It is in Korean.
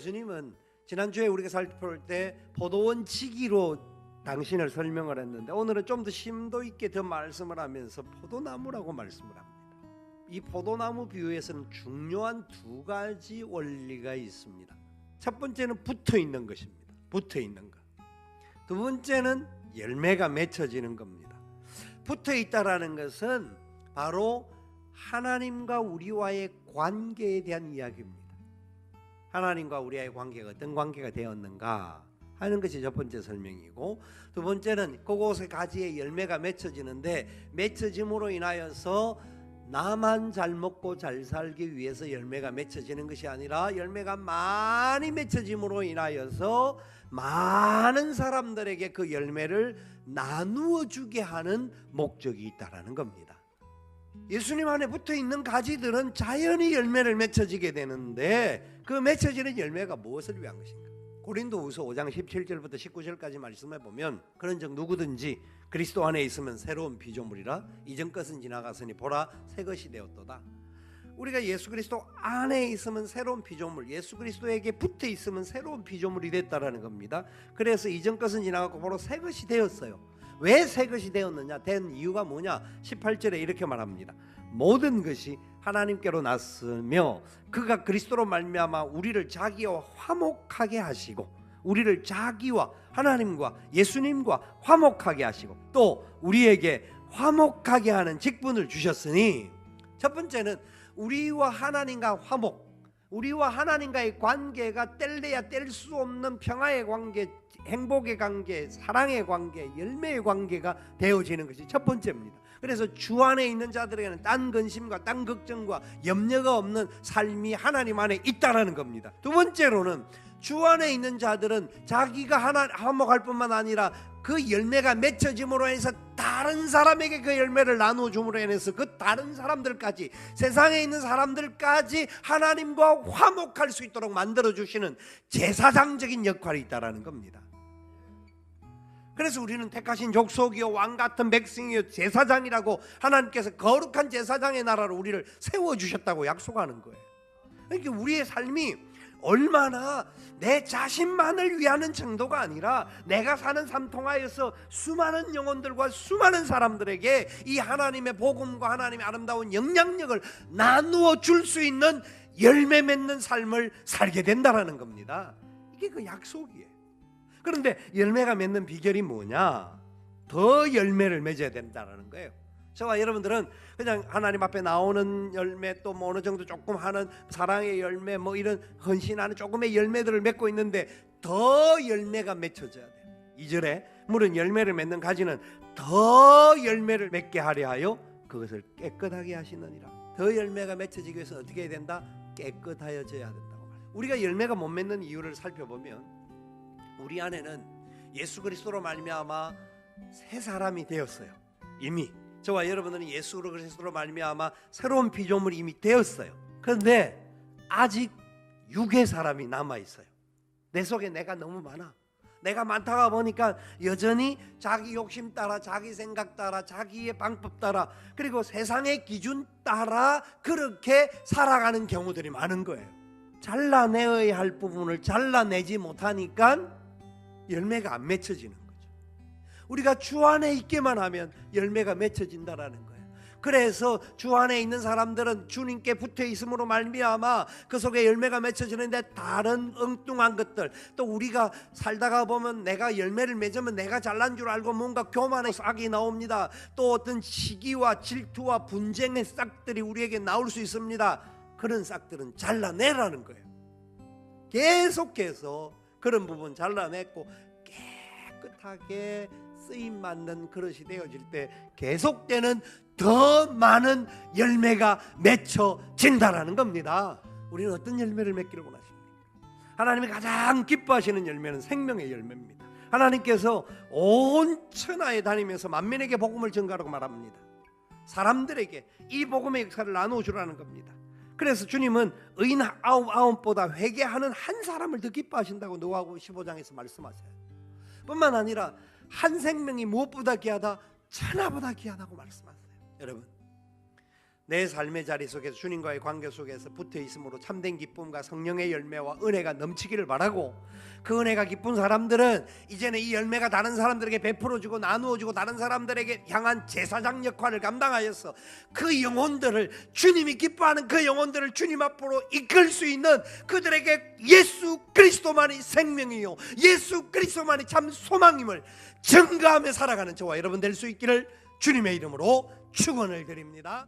예수님은 지난주에 우리가 살펴볼 때 포도원 치기로 당신을 설명을 했는데 오늘은 좀 더 심도 있게 더 말씀을 하면서 포도나무라고 말씀을 합니다. 이 포도나무 비유에서는 중요한 두 가지 원리가 있습니다. 첫 번째는 붙어 있는 것입니다. 붙어 있는 것. 두 번째는 열매가 맺혀지는 겁니다. 붙어 있다라는 것은 바로 하나님과 우리와의 관계에 대한 이야기입니다. 하나님과 우리와의 관계가 어떤 관계가 되었는가 하는 것이 첫 번째 설명이고 두 번째는 그곳의 가지에 열매가 맺혀지는데 맺혀짐으로 인하여서 나만 잘 먹고 잘 살기 위해서 열매가 맺혀지는 것이 아니라 열매가 많이 맺혀짐으로 인하여서 많은 사람들에게 그 열매를 나누어 주게 하는 목적이 있다라는 겁니다. 예수님 안에 붙어 있는 가지들은 자연히 열매를 맺혀지게 되는데 그 맺혀지는 열매가 무엇을 위한 것인가? 고린도후서 5장 17절부터 19절까지 말씀해 보면 그런 즉 누구든지 그리스도 안에 있으면 새로운 피조물이라 이전 것은 지나갔으니 보라 새 것이 되었도다. 우리가 예수 그리스도 안에 있으면 새로운 피조물, 예수 그리스도에게 붙어 있으면 새로운 피조물이 됐다라는 겁니다. 그래서 이전 것은 지나갔고 바로 새 것이 되었어요. 왜 새 것이 되었느냐? 된 이유가 뭐냐? 18절에 이렇게 말합니다. 모든 것이 하나님께로 났으며 그가 그리스도로 말미암아 우리를 자기와 화목하게 하시고 우리를 자기와 하나님과 예수님과 화목하게 하시고 또 우리에게 화목하게 하는 직분을 주셨으니 첫 번째는 우리와 하나님과 화목 우리와 하나님과의 관계가 뗄래야 뗄 수 없는 평화의 관계, 행복의 관계, 사랑의 관계, 열매의 관계가 되어지는 것이 첫 번째입니다. 그래서 주 안에 있는 자들에게는 딴 근심과 딴 걱정과 염려가 없는 삶이 하나님 안에 있다라는 겁니다. 두 번째로는 주 안에 있는 자들은 자기가 하나 화목할 뿐만 아니라 그 열매가 맺혀짐으로 해서 다른 사람에게 그 열매를 나누어 줌으로 인해서 그 다른 사람들까지 세상에 있는 사람들까지 하나님과 화목할 수 있도록 만들어 주시는 제사장적인 역할이 있다라는 겁니다. 그래서 우리는 택하신 족속이요 왕 같은 백성이요 제사장이라고 하나님께서 거룩한 제사장의 나라로 우리를 세워 주셨다고 약속하는 거예요. 그러니까 우리의 삶이 얼마나 내 자신만을 위하는 정도가 아니라 내가 사는 삶 통하여서 수많은 영혼들과 수많은 사람들에게 이 하나님의 복음과 하나님의 아름다운 영향력을 나누어 줄 수 있는 열매 맺는 삶을 살게 된다라는 겁니다. 이게 그 약속이에요. 그런데 열매가 맺는 비결이 뭐냐? 더 열매를 맺어야 된다라는 거예요. 저와 여러분들은 그냥 하나님 앞에 나오는 열매 또 뭐 어느 정도 조금 하는 사랑의 열매 뭐 이런 헌신하는 조금의 열매들을 맺고 있는데 더 열매가 맺혀져야 돼요. 2절에 물은 열매를 맺는 가지는 더 열매를 맺게 하려 하여 그것을 깨끗하게 하시느니라. 더 열매가 맺혀지기 위해서 어떻게 해야 된다? 깨끗하여져야 된다고 말해요. 우리가 열매가 못 맺는 이유를 살펴보면 우리 안에는 예수 그리스도로 말미암아 새 사람이 되었어요. 이미 저와 여러분들은 예수 그리스도로 말미암아 새로운 피조물이 이미 되었어요. 그런데 아직 육의 사람이 남아 있어요. 내 속에 내가 너무 많아. 내가 많다가 보니까 여전히 자기 욕심 따라 자기 생각 따라 자기의 방법 따라 그리고 세상의 기준 따라 그렇게 살아가는 경우들이 많은 거예요. 잘라내어야 할 부분을 잘라내지 못하니까 열매가 안 맺혀지는. 우리가 주 안에 있게만 하면 열매가 맺혀진다라는 거예요. 그래서 주 안에 있는 사람들은 주님께 붙어 있음으로 말미암아 그 속에 열매가 맺혀지는데 다른 엉뚱한 것들 또 우리가 살다가 보면 내가 열매를 맺으면 내가 잘난 줄 알고 뭔가 교만의 싹이 나옵니다. 또 어떤 시기와 질투와 분쟁의 싹들이 우리에게 나올 수 있습니다. 그런 싹들은 잘라내라는 거예요. 계속해서 그런 부분 잘라냈고 깨끗하게 쓰임 맞는 그릇이 되어질 때 계속되는 더 많은 열매가 맺혀진다라는 겁니다. 우리는 어떤 열매를 맺기를 원하십니까? 하나님이 가장 기뻐하시는 열매는 생명의 열매입니다. 하나님께서 온 천하에 다니면서 만민에게 복음을 전가라고 말합니다. 사람들에게 이 복음의 역사를 나누어 주라는 겁니다. 그래서 주님은 의인 아홉 아홉보다 회개하는 한 사람을 더 기뻐하신다고 노하고 15장에서 말씀하세요. 뿐만 아니라 한 생명이 무엇보다 귀하다 천하보다 귀하다고 말씀하세요. 여러분 내 삶의 자리 속에서 주님과의 관계 속에서 붙어 있으므로 참된 기쁨과 성령의 열매와 은혜가 넘치기를 바라고 그 은혜가 기쁜 사람들은 이제는 이 열매가 다른 사람들에게 베풀어 주고 나누어 주고 다른 사람들에게 향한 제사장 역할을 감당하여서 그 영혼들을 주님이 기뻐하는 그 영혼들을 주님 앞으로 이끌 수 있는 그들에게 예수 그리스도만이 생명이요 예수 그리스도만이 참 소망임을 증거하며 살아가는 저와 여러분 될 수 있기를 주님의 이름으로 축원을 드립니다.